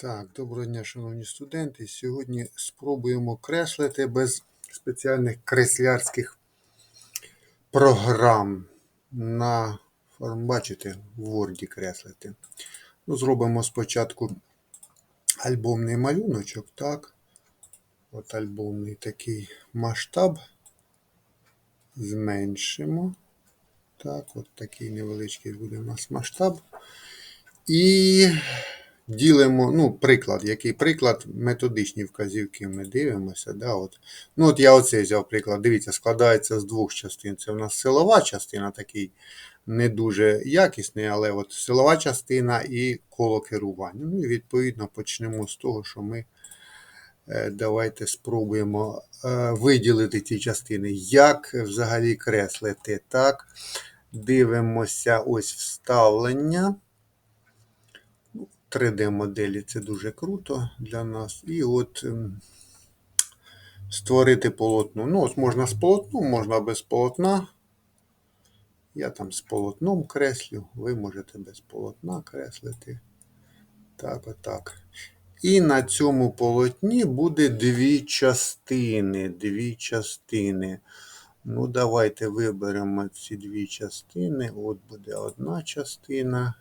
Так, доброго дня, шановні студенти. Сьогодні спробуємо креслити без спеціальних креслярських програм на бачите, в Word креслити. Ну, зробимо спочатку альбомний малюночок, так. От альбомний такий масштаб. Зменшимо. Так, от такий невеличкий буде у нас масштаб. І ділимо, ну, приклад, який приклад, методичні вказівки ми дивимося. Да, от. Ну, от я оцей взяв приклад. Дивіться, складається з двох частин. Це у нас силова частина, такий не дуже якісний, але от силова частина і коло керування. Ну і відповідно почнемо з того, що ми е, давайте спробуємо е, виділити ці частини. Як взагалі креслити? Так, дивимося ось вставлення. 3D-моделі це дуже круто для нас. І от ем, створити полотно. Ну, от можна з полотном, можна без полотна. Я там з полотном креслю, ви можете без полотна креслити. Так, отак. І на цьому полотні буде дві частини. Дві частини. Ну, давайте виберемо ці дві частини. От буде одна частина.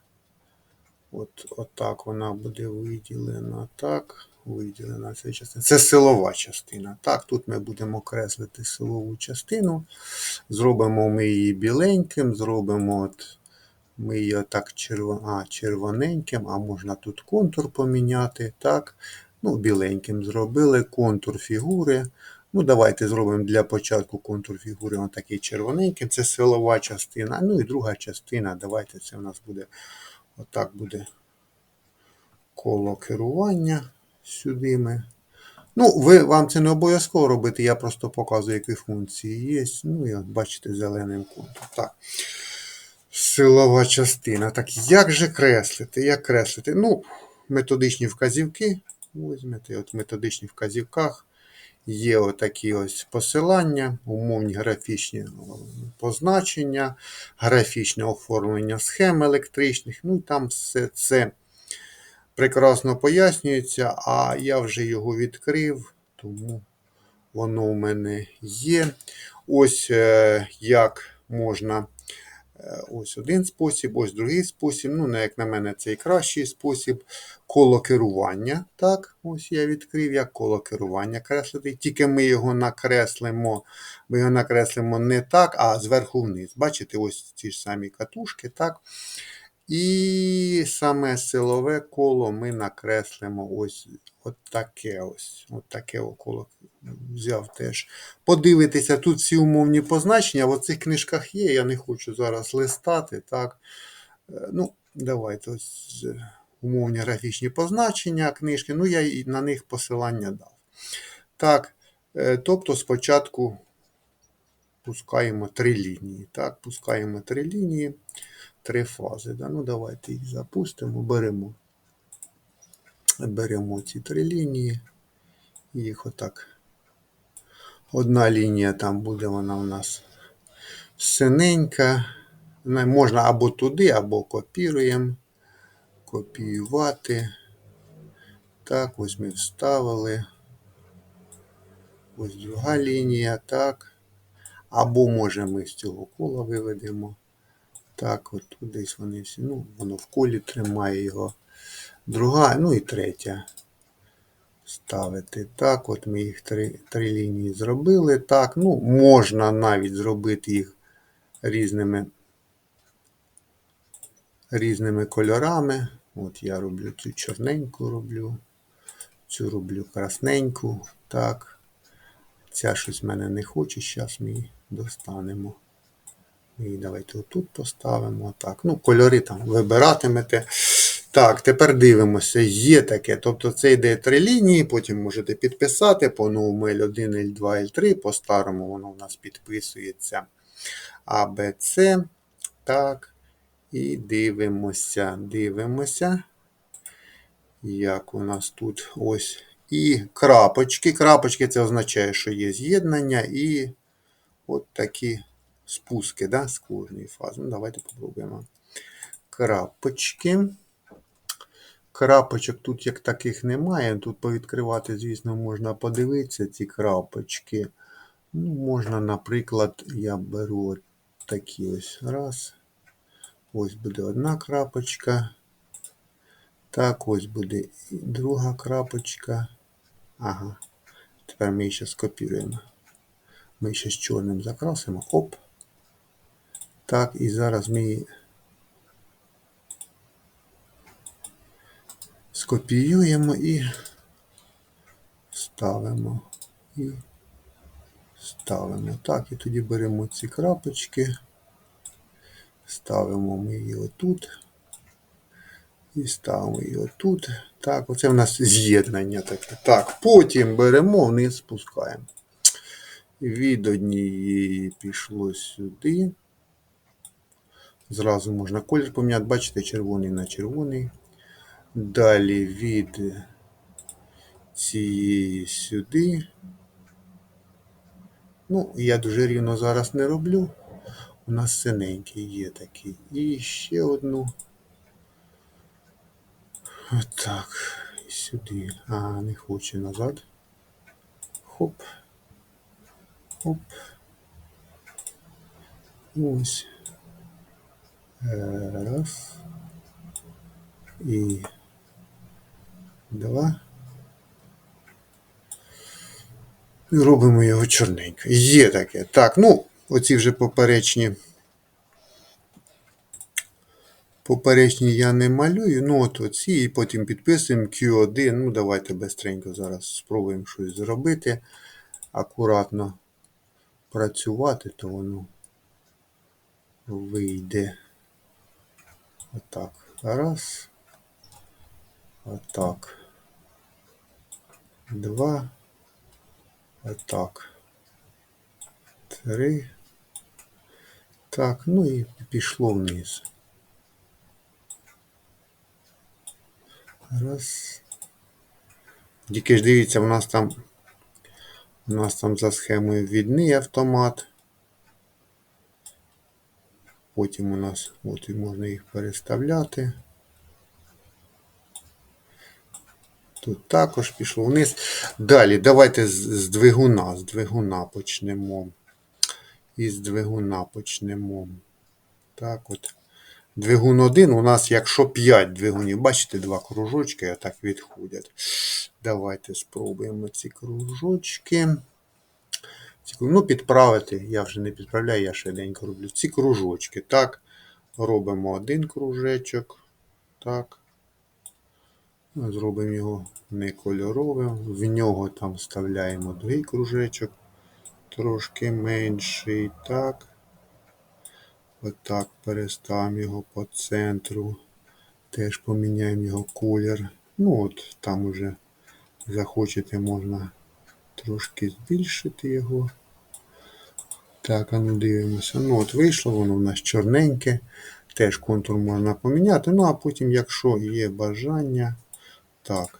От, Отак вона буде виділена. Так, виділена ця частина. Це силова частина. Так, тут ми будемо креслити силову частину. Зробимо ми її біленьким, зробимо от. Ми її отак червон... а, червоненьким, а можна тут контур поміняти. так. Ну, Біленьким зробили контур фігури. Ну, Давайте зробимо для початку контур фігури отакий червоненьким. Це силова частина. Ну і друга частина. Давайте це у нас буде Отак буде коло керування сюди ми. Ну, ви, вам це не обов'язково робити, я просто показую, які функції є. Ну, і от бачите, зеленим контуром. Так. Силова частина. Так, як же креслити? Як креслити? Ну, методичні вказівки. Візьмете, от в методичних вказівках є отакі ось посилання, умовні графічні позначення, графічне оформлення схем електричних. Ну там все це прекрасно пояснюється, а я вже його відкрив, тому воно у мене є. Ось е, як можна. Е, ось один спосіб, ось другий спосіб. Ну, як на мене, це і кращий спосіб коло керування. Так, ось я відкрив, як коло керування креслити. Тільки ми його накреслимо, ми його накреслимо не так, а зверху вниз. Бачите, ось ці ж самі катушки. так. І саме силове коло ми накреслимо ось от таке ось. От таке коло взяв теж. Подивитися, тут всі умовні позначення. В цих книжках є, я не хочу зараз листати. так. Е, ну, Давайте ось е, умовні графічні позначення книжки. Ну, я і на них посилання дав. Так, е, тобто спочатку пускаємо три лінії. Так, Пускаємо три лінії три фази. Да? Ну, Давайте їх запустимо, беремо. Беремо ці три лінії. Їх отак. Одна лінія там буде вона у нас синенька. Можна або туди, або копіруємо. Копіювати. Так, ось ми вставили. Ось друга лінія, так. Або може ми з цього кола виведемо. Так, от десь вони всі. Ну, воно в колі тримає його. Друга, ну і третя. Ставити. Так, от ми їх три три лінії зробили. Так, ну, можна навіть зробити їх різними різними кольорами. От я роблю цю чорненьку роблю, цю роблю красненьку. Так. Ця щось в мене не хоче, зараз ми її достанемо. І давайте отут поставимо. Так, ну, Кольори там вибиратимете. Так, тепер дивимося, є таке. Тобто це йде три лінії, потім можете підписати по новому L1, L2, L3, по-старому воно у нас підписується С. Так. І дивимося, дивимося. Як у нас тут ось. І крапочки. Крапочки це означає, що є з'єднання, і от такі спуски да, з кожної фази. Ну, Давайте попробуємо. Крапочки. Крапочок тут як таких немає. Тут повідкривати, звісно, можна подивитися ці крапочки. Ну, можна, наприклад, я беру такі ось раз. Ось буде одна крапочка. Так, ось буде друга крапочка. Ага. Тепер ми її ще скопіруємо. Ми ще з чорним закрасимо. Оп. Так, і зараз ми її скопіюємо і ставимо. І ставимо. Так, і тоді беремо ці крапочки. Ставимо ми її отут. І ставимо її отут. Так, оце в нас з'єднання таке. Так, потім беремо вниз спускаємо. Від однієї пішло сюди. Зразу можна колір поміняти. Бачите, червоний на червоний. Далі від цієї сюди. Ну, я дуже рівно зараз не роблю. У нас синенький є такий. І ще одну. Отак. І сюди. А, не хоче назад. Хоп. Хоп. Ось. Е, Раз. І два. І робимо його чорненько. Є таке. Так, ну, оці вже поперечні. Поперечні я не малюю. Ну, от оці, і потім підписуємо Q1. Ну, давайте бистренько зараз спробуємо щось зробити. Акуратно працювати, то воно вийде. Отак. Раз. Отак. Два. Отак. Три. Так, ну і пішло вниз. Раз. Тільки ж дивіться, у нас там у нас там за схемою відний автомат. Потім у нас от можна їх переставляти. Тут також пішло вниз. Далі, давайте з, з двигуна. З двигуна почнемо. Із двигуна почнемо. Так от. Двигун 1 у нас, якщо 5 двигунів, бачите, два кружочки так відходять. Давайте спробуємо ці кружочки. Ну, підправити, я вже не підправляю, я швиденько роблю. Ці кружочки. Так, робимо один кружечок. Так. Зробимо його не кольоровим. В нього там вставляємо другий кружечок. Трошки менший. Так. Отак переставимо його по центру. Теж поміняємо його колір. Ну от там уже захочете, можна трошки збільшити його. Так, а ну дивимося. Ну от вийшло, воно в нас чорненьке. Теж контур можна поміняти. Ну, а потім, якщо є бажання, так,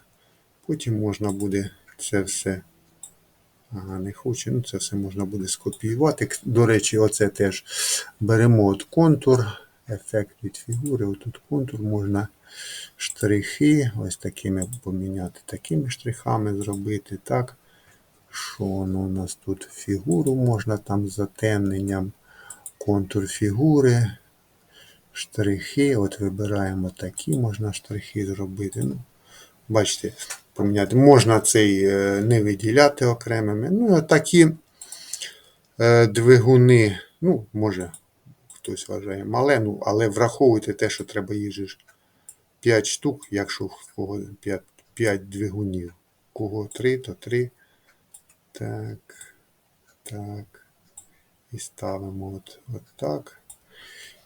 потім можна буде це все. Ага, не хоче. Ну, це все можна буде скопіювати. До речі, оце теж беремо от контур, ефект від фігури. Отут контур можна штрихи, ось такими поміняти, такими штрихами зробити. Так. Що воно у нас тут фігуру можна там з затемненням, контур фігури, штрихи. От вибираємо такі, можна штрихи зробити. Ну, Бачите, поміняти. Можна цей е, не виділяти окремими. Ну, такі е, двигуни, ну, може, хтось вважає мале, ну, але враховуйте те, що треба ж 5 штук, якщо в кого 5, 5 двигунів. Кого 3, то 3. Так. Так. І ставимо от, от так.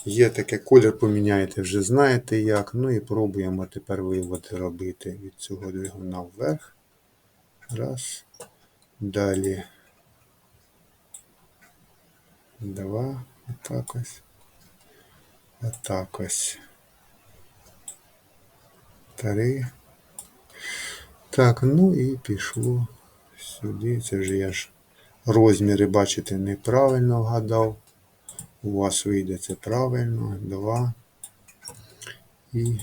Є таке колір поміняєте, вже знаєте як. Ну і пробуємо тепер виводи робити від цього двигуна вверх. Раз. Далі. Два. Отак ось. Отак ось. Три. Так, ну і пішло сюди. Це вже я ж розміри, бачите, неправильно вгадав. У вас вийде це правильно. Два. І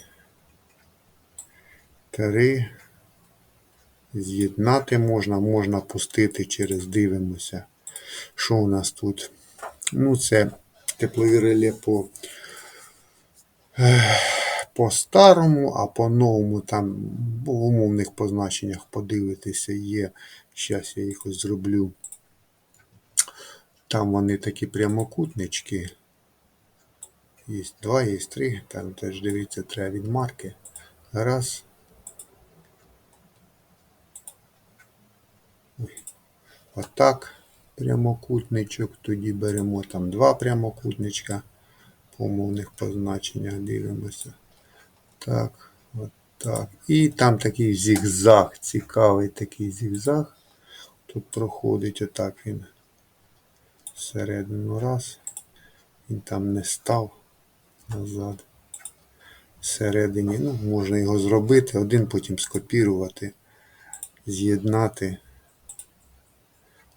Три. З'єднати можна, можна пустити через дивимося. Що у нас тут? Ну, це теплові реле по, по старому, а по новому там в умовних позначеннях подивитися є. Зараз я їх зроблю. Там вони такі прямокутнички. Є два, є три. Там теж дивіться, треба від марки. Раз. Отак. Прямокутничок. Тоді беремо там два прямокутничка. По умовних позначеннях дивимося. Так, от так. І там такий зігзаг, цікавий такий зігзаг. Тут проходить отак він всередину раз. Він там не став назад. Всередині, ну, можна його зробити, один потім скопірувати, з'єднати.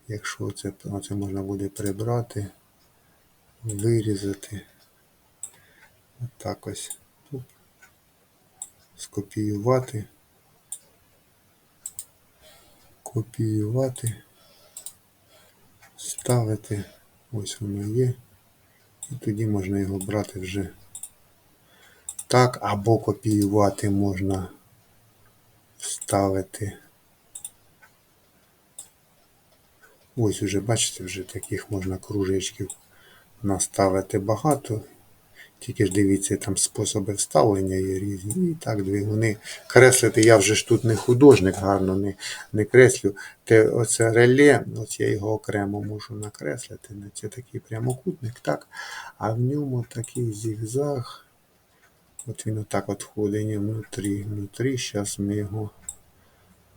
Якщо це, це можна буде прибрати, вирізати. Отак ось. Тут скопіювати. Копіювати. Ставити. Ось воно є. І тоді можна його брати вже так, або копіювати можна вставити. Ось уже, бачите, вже таких можна кружечків наставити багато. Тільки ж дивіться, там способи вставлення є різні. І так двигуни. Креслити я вже ж тут не художник, гарно не, не креслю. Те, оце реле, ось я його окремо можу накреслити. Це такий прямокутник, так. А в ньому такий зігзаг. От він отак от входить внутрі. внутрі. Зараз ми його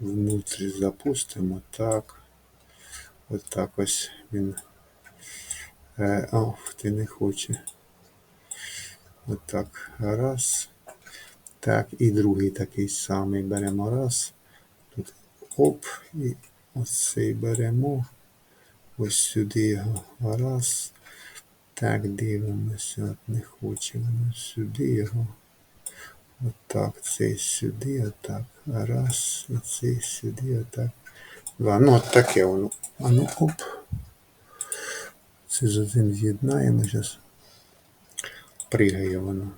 внутрі запустимо. Так. От так ось він. Е, ох, ти не хоче. Отак. Раз. Так, і другий такий самий беремо раз. Тут оп, і ось цей беремо. Ось сюди його. Раз. Так, дивимося. От не хоче воно сюди його. Отак, цей сюди, отак. Раз. І сюди, отак. Два. Ну, от таке воно. А ну оп. Це з одним з'єднаємо зараз. Пригає воно.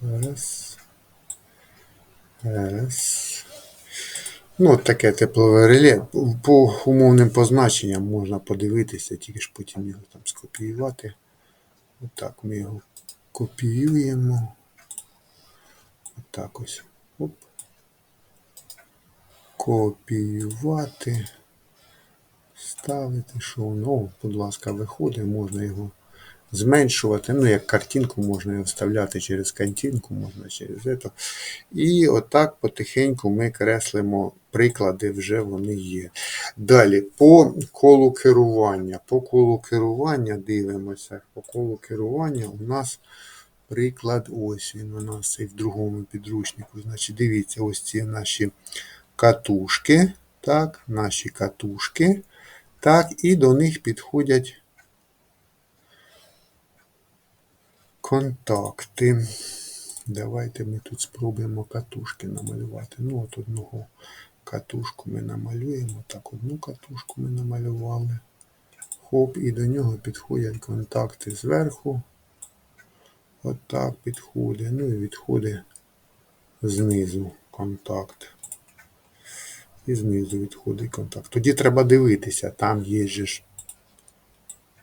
Раз. Раз. Ну, от таке теплове реле. По умовним позначенням можна подивитися, тільки ж потім його там скопіювати. Отак ми його копіюємо. Отак ось. Оп. Копіювати. Ставити, що воно, будь ласка, виходить, можна його зменшувати. Ну, як картинку можна вставляти через картинку, можна через це. І отак потихеньку ми креслимо приклади, вже вони є. Далі, по колу керування. По колу керування дивимося. По колу керування у нас приклад, ось він у нас цей в другому підручнику. Значить, дивіться, ось ці наші катушки. Так, наші катушки. Так, і до них підходять контакти. Давайте ми тут спробуємо катушки намалювати. Ну, от одного катушку ми намалюємо. Так, одну катушку ми намалювали. Хоп, і до нього підходять контакти зверху. Отак от підходить. Ну і відходить знизу контакт. І знизу відходить контакт. Тоді треба дивитися, там є ж.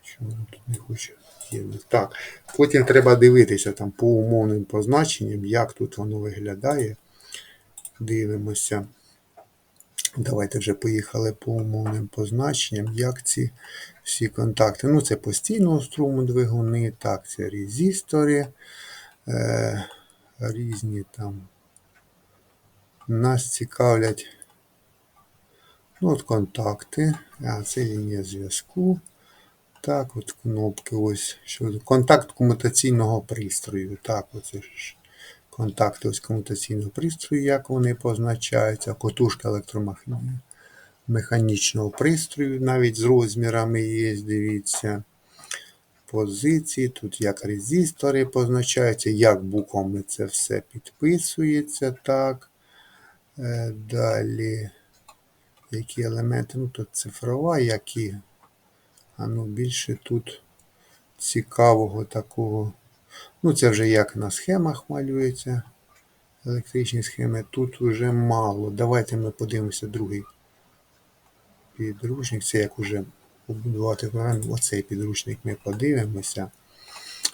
Чому тут не хоче? Так. Потім треба дивитися там по умовним позначенням, як тут воно виглядає. Дивимося. Давайте вже поїхали по умовним позначенням, як ці всі контакти. Ну, це постійного струму двигуни, так, це резистори, е, різні там. Нас цікавлять ну, от контакти, а це лінія зв'язку. Так, от кнопки ось. Що, контакт комутаційного пристрою. Так, оце ж контакти ось комутаційного пристрою, як вони позначаються. Котушка електромеханічного пристрою, навіть з розмірами є, дивіться. Позиції, тут як резистори позначаються, як буквами це все підписується. так. Е, Далі. Які елементи? Ну, тут цифрова, які. А ну більше тут цікавого такого. Ну, це вже як на схемах малюється. Електричні схеми. Тут вже мало. Давайте ми подивимося другий підручник. Це як уже побудувати програму. Оцей підручник ми подивимося.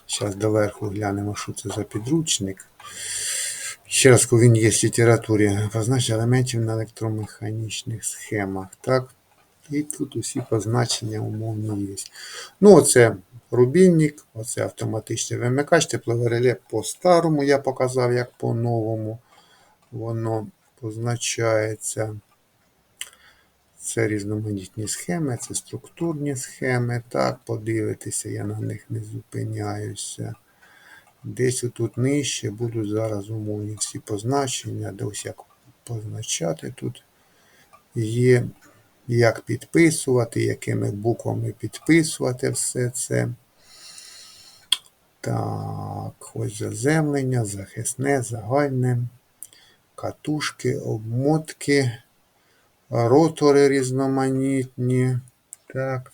Зараз доверху глянемо, що це за підручник. Ще раз, він є в літературі, позначення елементів на електромеханічних схемах. Так? І тут усі позначення умовні є. Ну, оце рубільник, оце автоматичний вимикач, теплове реле по-старому я показав, як по-новому. Воно позначається. Це різноманітні схеми, це структурні схеми. Так, подивитися, я на них не зупиняюся. Десь отут нижче будуть зараз умовні всі позначення, де ось як позначати тут є, як підписувати, якими буквами підписувати все це. Так, ось заземлення, захисне, загальне, катушки, обмотки, ротори різноманітні. Так.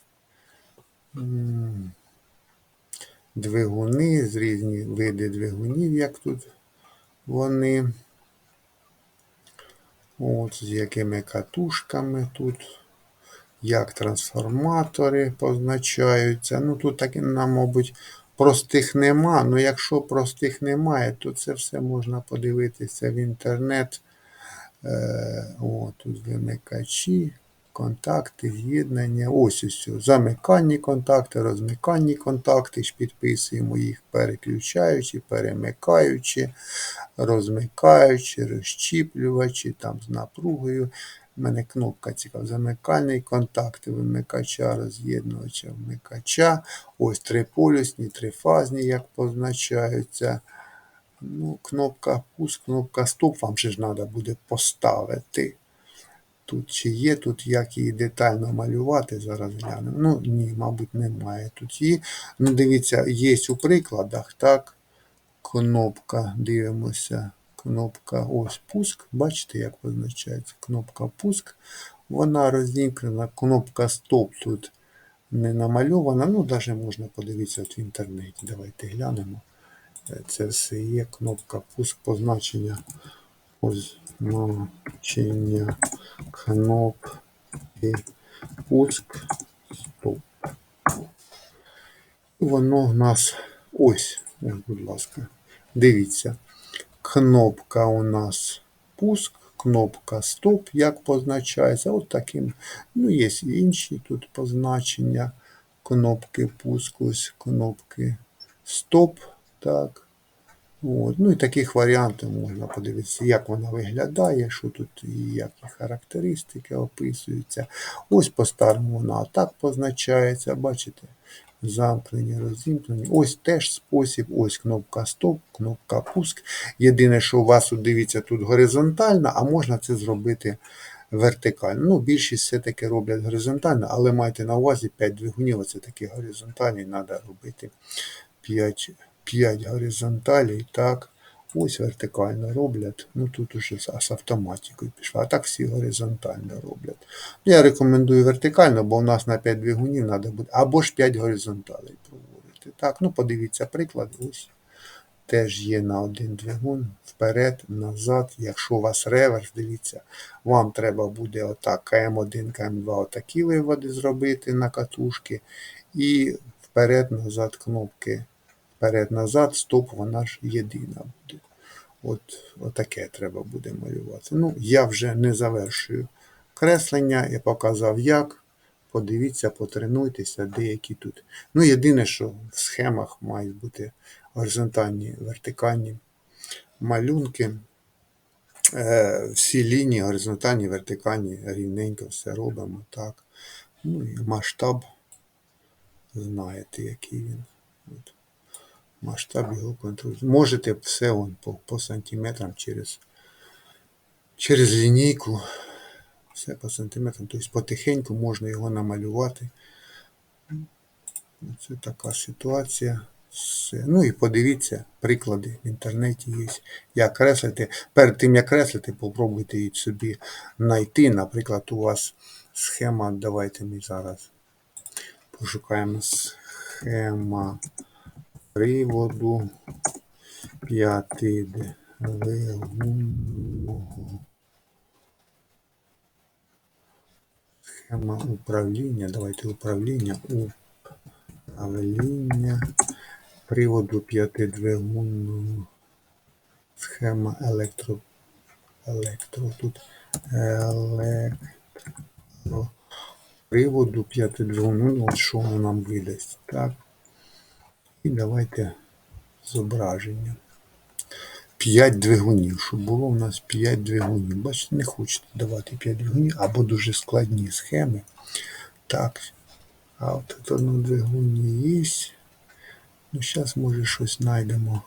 Двигуни, з різні види двигунів, як тут вони. От, з якими катушками тут, як трансформатори позначаються. Ну, тут так, мабуть, простих нема. Ну, якщо простих немає, то це все можна подивитися в інтернет. Е, о, тут вимикачі, контакти, з'єднання. Ось ось. Замиканні контакти, розмиканні контакти. Підписуємо їх переключаючи, перемикаючи, розмикаючи, розщіплювачі, там з напругою. У мене кнопка цікава. Замикальний контакт вимикача, роз'єднувача вмикача. Ось триполюсні, трифазні, як позначаються. Ну, Кнопка пуск, кнопка стоп, вам же ж треба буде поставити. Тут чи є, тут як її детально малювати, зараз глянемо. Ну, ні, мабуть, немає тут її. Ну, дивіться, є у прикладах, так. Кнопка, дивимося, кнопка ось пуск. Бачите, як позначається кнопка пуск. Вона розімкнена, кнопка стоп тут не намальована. Ну, навіть можна подивитися в інтернеті. Давайте глянемо. Це все є кнопка пуск позначення позначення кнопки пуск стоп. Воно в нас ось, будь ласка, дивіться. Кнопка у нас пуск, кнопка стоп, як позначається. От таким. Ну, є інші тут позначення. Кнопки пуску, ось кнопки стоп. Так. От. Ну і таких варіантів можна подивитися, як вона виглядає, що тут і які характеристики описуються. Ось по-старому вона так позначається, бачите? Замкнені, розімкнені. Ось теж спосіб, ось кнопка стоп, кнопка пуск. Єдине, що у вас, дивіться, тут горизонтальна, а можна це зробити вертикально. Ну, Більшість все-таки роблять горизонтально, але майте на увазі 5 двигунів, оце такі горизонтальні, треба робити 5 5 горизонталей, так. Ось вертикально роблять. Ну тут уже з автоматикою пішла. А так всі горизонтально роблять. Ну, Я рекомендую вертикально, бо у нас на 5 двигунів треба буде. Або ж 5 горизонталей проводити. Так, ну подивіться приклад. Ось. Теж є на один двигун, вперед, назад. Якщо у вас реверс, дивіться, вам треба буде отак КМ1, КМ2 отакі виводи зробити на катушки. І вперед-назад кнопки вперед-назад, стоп, вона ж єдина буде. От Отаке треба буде малювати. Ну, Я вже не завершую креслення, я показав як. Подивіться, потренуйтеся, деякі тут. Ну, єдине, що в схемах мають бути горизонтальні, вертикальні малюнки. Е, всі лінії горизонтальні, вертикальні, рівненько все робимо. так. Ну і масштаб, знаєте, який він. От масштаб його контролювати. Можете все он, по по сантиметрам через через лінійку. Все по сантиметрам. Тобто потихеньку можна його намалювати. Це така ситуація. Ну і подивіться, приклади в інтернеті є. Як креслити. Перед тим, як креслити, попробуйте її собі знайти. Наприклад, у вас схема. Давайте ми зараз пошукаємо схема приводу п'ятидвигунного. Схема управління. Давайте управління. Управління приводу п'ятидвигунного. Схема електро. Електро. Тут електро. Приводу п'ятидвигунного. Ну, що воно нам видасть. Так. І давайте зображення. 5 двигунів, щоб було у нас 5 двигунів. Бачите, не хочете давати 5 двигунів, або дуже складні схеми. Так, а от тут на двигуні є. Ну, зараз, може, щось знайдемо.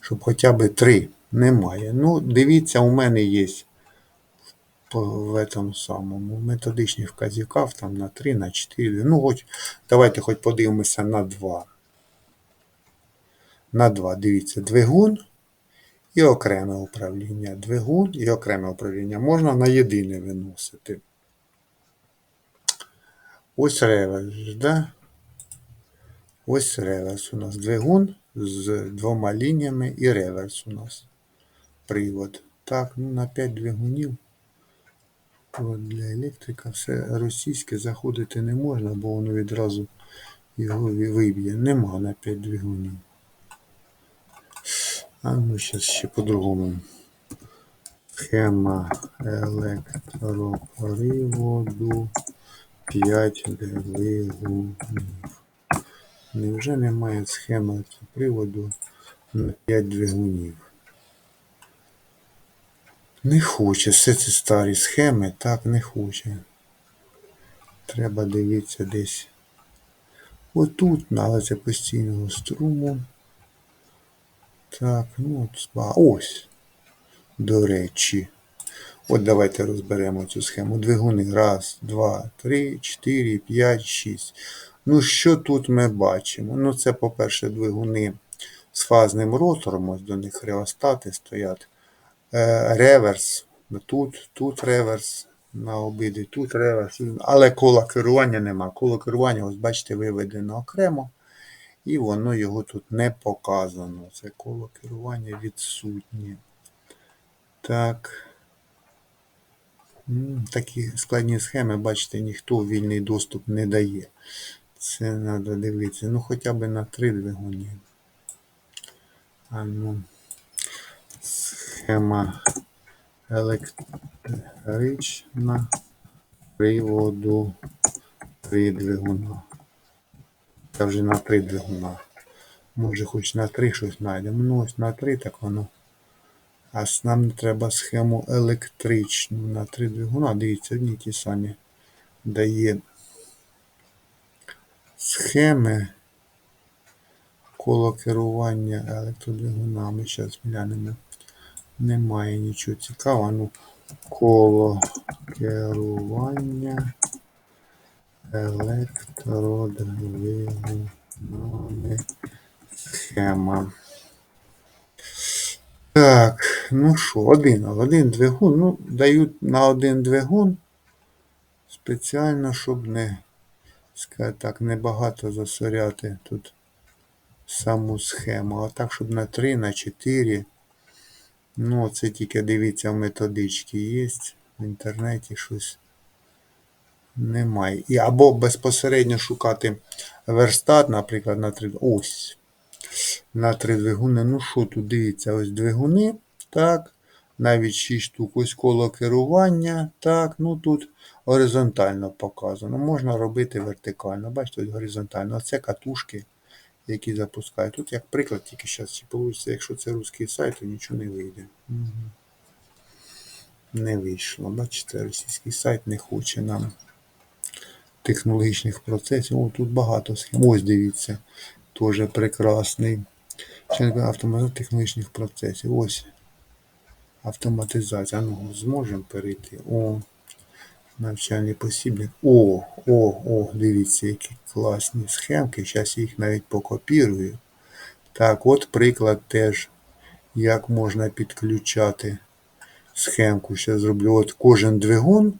Щоб хоча б 3 немає. Ну, дивіться, у мене є в этом самому методичних вказівках там на 3, на 4. Ну, хоч, давайте хоч подивимося на 2. На 2, дивіться, двигун і окреме управління. Двигун і окреме управління можна на єдине виносити. Ось реверс, да? Ось реверс у нас двигун з двома лініями і реверс у нас привод. Так, ну на 5 двигунів. От для електрика все російське заходити не можна, бо воно відразу його виб'є. Нема на 5 двигунів. А ну зараз ще по-другому. Схема електроприводу 5 двигунів. Невже немає схеми електроприводу на 5 двигунів? Не хоче. Все це старі схеми, так не хоче. Треба дивитися десь. Отут, але це постійного струму. Так, ну ось. До речі. От давайте розберемо цю схему. Двигуни. Раз, два, три, чотири, п'ять, шість. Ну, що тут ми бачимо? Ну, це, по-перше, двигуни з фазним ротором, ось до них реостати стоять. Е, реверс. Тут, тут реверс. На обиді, тут реверс. Але кола керування нема. Коло керування, ось бачите, виведено окремо. І воно його тут не показано. Це коло керування відсутнє. Так. Такі складні схеми, бачите, ніхто вільний доступ не дає. Це треба дивитися. Ну, хоча б на три двигуні. А ну, схема електрична приводу три двигуна. Це вже на три двигуна. Може хоч на три щось знайдемо. Ну ось на три так воно. А нам треба схему електричну на три двигуна. Дивіться, одні ті самі дає схеми коло керування електродвигунами. Зараз глянемо. Немає нічого цікавого. Ну, коло керування електродвигунами схема. Так, ну що, один, один двигун. Ну, дають на один двигун спеціально, щоб не, скажімо так, небагато засоряти тут саму схему. А так, щоб на 3, на 4. Ну, це тільки дивіться в методичці є. В інтернеті щось немає. І Або безпосередньо шукати верстат, наприклад, на 3. Ось. На 3 двигуни. Ну що тут дивіться, ось двигуни. Так. Навіть 6 штук. Ось коло керування. Так, ну тут горизонтально показано. Можна робити вертикально. Бачите, ось горизонтально. Оце катушки, які запускають. Тут, як приклад, тільки зараз вийде, якщо це русський сайт, то нічого не вийде. Не вийшло. Бачите, російський сайт не хоче нам технологічних процесів. О, тут багато схем. Ось дивіться, теж прекрасний. Автоматизація технологічних процесів. Ось автоматизація. Ну, зможемо перейти. О, навчальний посібник. О, о, о, дивіться, які класні схемки. Зараз я їх навіть покопірую. Так, от приклад теж, як можна підключати схемку. Ще зроблю. От кожен двигун,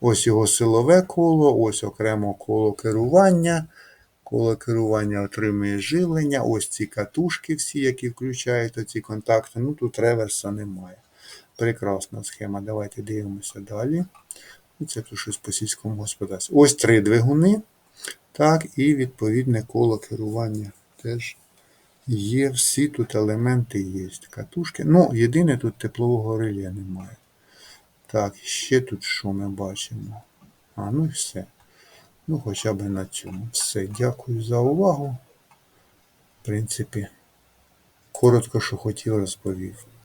ось його силове коло, ось окремо коло керування. Коло керування отримує живлення. Ось ці катушки всі, які включають оці контакти. Ну тут реверса немає. Прекрасна схема. Давайте дивимося далі. Ну, Це тут щось по сільському господарству. Ось три двигуни. Так, і відповідне коло керування теж є. Всі тут елементи є. Катушки. Ну, єдине тут теплового реле немає. Так, ще тут що ми бачимо? А, ну і все. Ну, хоча б на цьому. Все. Дякую за увагу. В принципі, коротко, що хотів, розповів.